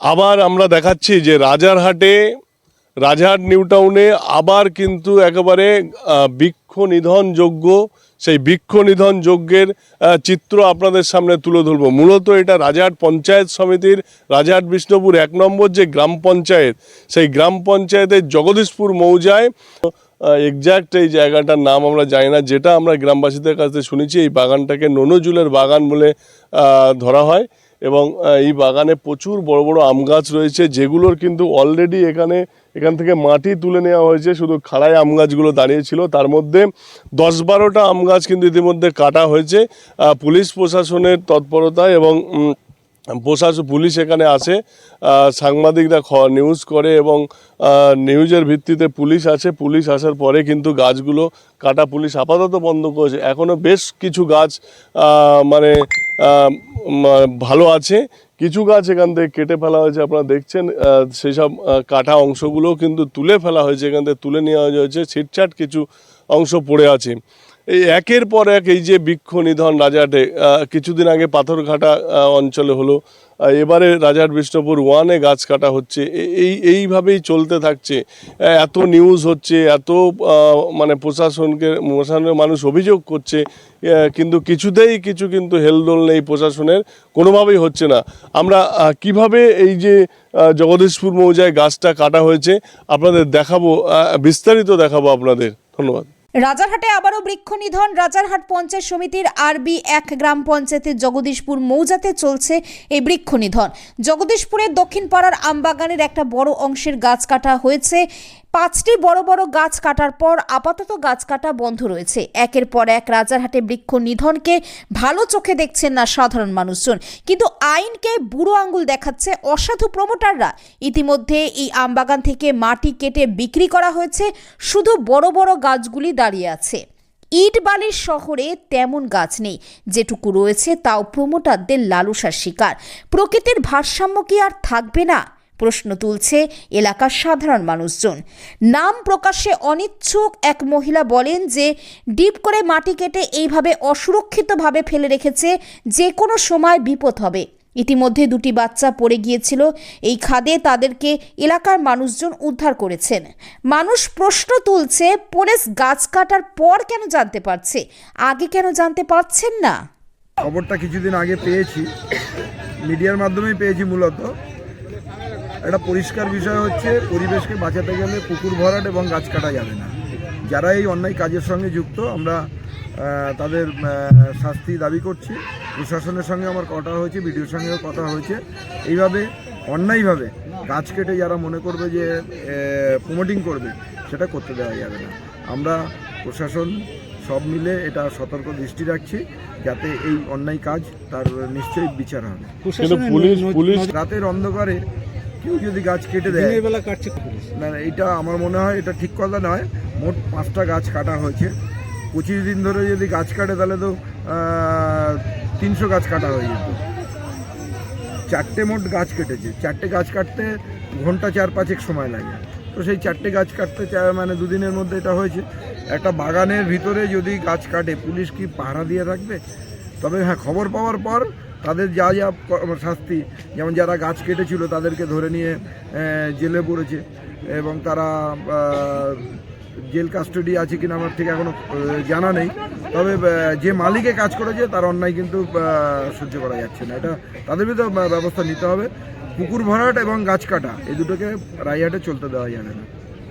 আবার আমরা দেখাচ্ছি যে রাজারহাটে রাজারহাট নিউ টাউনে আবার কিন্তু একেবারে বৃক্ষ নিধন যজ্ঞ, সেই বৃক্ষ নিধন যজ্ঞের চিত্র আপনাদের সামনে তুলে ধরবো। মূলত এটা রাজারহাট পঞ্চায়েত সমিতির রাজারহাট বিষ্ণুপুর এক নম্বর যে গ্রাম পঞ্চায়েত, সেই গ্রাম পঞ্চায়েতের জগদীশপুর মৌজায় এক্স্যাক্ট এই জায়গাটার নাম আমরা জানি না, যেটা আমরা গ্রামবাসীদের কাছে শুনেছি, এই বাগানটাকে ননজুলের বাগান বলে ধরা হয়। এবং এই বাগানে প্রচুর বড় বড় আম গাছ রয়েছে, যেগুলোর কিন্তু অলরেডি এখানে, এখান থেকে মাটি তুলে নেওয়া হয়েছে, শুধু খাড়াই আম গাছগুলো দাঁড়িয়েছিল। তার মধ্যে দশ বারোটা আম গাছ কিন্তু ইতিমধ্যে কাটা হয়েছে পুলিশ প্রশাসনের তৎপরতায় এবং প্রশাসন পুলিশ এখানে আসে সাংবাদিকরা নিউজ করে এবং নিউজের ভিত্তিতে পুলিশ আছে, পুলিশ আসার পরে কিন্তু গাছগুলো কাটা পুলিশ আপাতত বন্ধ করেছে। এখনও বেশ কিছু গাছ মানে ভালো আছে। কিছু গাছ এখান থেকে কেটে ফেলা হয়েছে, আপনারা দেখছেন সেই সব কাটা অংশগুলোও কিন্তু তুলে ফেলা হয়েছে, এখান থেকে তুলে নেওয়া হয়েছে, ছিটছাট কিছু অংশ পড়ে আছে। এই একের পর এক এই যে বৃক্ষ নিধন রাজাটে কিছুদিন আগে পাথরঘাটা অঞ্চলে হলো। এবারে রাজার বিষ্ণুপুর ওয়ানে গাছ কাটা হচ্ছে। এই, এইভাবেই চলতে থাকছে। এত নিউজ হচ্ছে, এত মানে প্রশাসনকে, প্রশাসনের মানুষ অভিযোগ করছে। কিন্তু কিছুতেই কিছু কিন্তু হেলদোল নেই প্রশাসনের, কোনোভাবেই হচ্ছে না। আমরা কীভাবে এই যে জগদীশপুর মৌজায় গাছটা কাটা হয়েছে, আপনাদের দেখাবো বিস্তারিত দেখাবো আপনাদের। ধন্যবাদ। রাজারহাটে আবারও বৃক্ষ নিধন রাজারহাট পঞ্চায়েত সমিতির আরবি এক গ্রাম পঞ্চায়েতের জগদীশপুর মৌজাতে চলছে এই বৃক্ষ নিধন জগদীশপুরের দক্ষিণ পাড়ার আমবাগানের একটা বড় অংশের গাছ কাটা হয়েছে। পাঁচটি বড় বড় গাছ কাটার পর আপাতত গাছ কাটা বন্ধ রয়েছে। একের পর এক রাজারহাটে বৃক্ষ নিধনকে ভালো চোখে দেখছেন না সাধারণ মানুষজন। কিন্তু আইনকে বুড়ো আঙ্গুল দেখাচ্ছে অসাধু প্রমোটাররা। ইতিমধ্যে এই আমবাগান থেকে মাটি কেটে বিক্রি করা হয়েছে। শুধু বড় বড় গাছগুলি দাঁড়িয়ে আছে। ইট বালির শহরে তেমন গাছ নেই। যেটুকু রয়েছে তাও প্রমোটারদের লালসার শিকার। প্রকৃতির ভারসাম্য কি আর থাকবে না? প্রশ্ন তুলছে এলাকার সাধারণ মানুষজন। নাম প্রকাশে অনিচ্ছুক এক মহিলা বলেন যে, ডিপ করে মাটি কেটে এইভাবে অসুরক্ষিতভাবে ফেলে রেখেছে যে কোনো সময় বিপদ হবে। ইতিমধ্যে দুটি বাচ্চা পড়ে গিয়েছিল। এই খাদে তাদেরকে এলাকার মানুষজন উদ্ধার করেছেন। মানুষ প্রশ্ন তুলছে, পুলিশ গাছ কাটার পর কেন জানতে পারছে? আগে কেন জানতে পারছেন না? খবরটা কিছুদিন আগে পেয়েছি। মিডিয়ার মাধ্যমেই পেয়েছি মূলত। একটা পরিষ্কার বিষয় হচ্ছে পরিবেশকে বাঁচাতে গেলে পুকুর ভরাট এবং গাছ কাটা যাবে না। যারা এই অন্যায় কাজের সঙ্গে যুক্ত আমরা তাদের শাস্তি দাবি করছি। প্রশাসনের সঙ্গে আমার কথা হয়েছে বিডিওর সঙ্গেও কথা হয়েছে। এইভাবে অন্যায়ভাবে গাছ কেটে যারা মনে করবে যে প্রমোটিং করবে সেটা করতে দেওয়া যাবে না। আমরা প্রশাসন সব মিলে এটা সতর্ক দৃষ্টি রাখছি যাতে এই অন্যায় কাজ তার নিশ্চয়ই বিচার হবে। পুলিশ পুলিশ রাতের অন্ধকারে কেউ যদি গাছ কেটে দেয়। দিনের বেলা কাটছে না না, এটা আমার মনে হয় এটা ঠিক কথা নয়। মোট পাঁচটা গাছ কাটা হয়েছে। পঁচিশ দিন ধরে যদি গাছ কাটে তাহলে তো তিনশো গাছ কাটা হয়ে যেত। চারটে মোট গাছ কেটেছে। চারটে গাছ কাটতে ঘণ্টা চার পাঁচেক সময় লাগে। তো সেই চারটে গাছ কাটতে মানে দুদিনের মধ্যে এটা হয়েছে। একটা বাগানের ভিতরে যদি গাছ কাটে পুলিশ কি পাহারা দিয়ে রাখবে? তবে হ্যাঁ খবর পাওয়ার পর তাদের যা যা শাস্তি যেমন যারা গাছ কেটেছিল তাদেরকে ধরে নিয়ে জেলে পড়েছে এবং তারা জেল কাস্টাডি আছে কিনা আমার ঠিক এখনও আহ, জানা নেই। তবে যে মালিকে কাজ করেছে তার অন্যায় কিন্তু সহ্য করা যাচ্ছে না। এটা তাদের ভিতরে ব্যবস্থা নিতে হবে। পুকুর ভরাট এবং গাছ কাটা এই দুটোকে রায়হাটে চলতে দেওয়া যাবে না।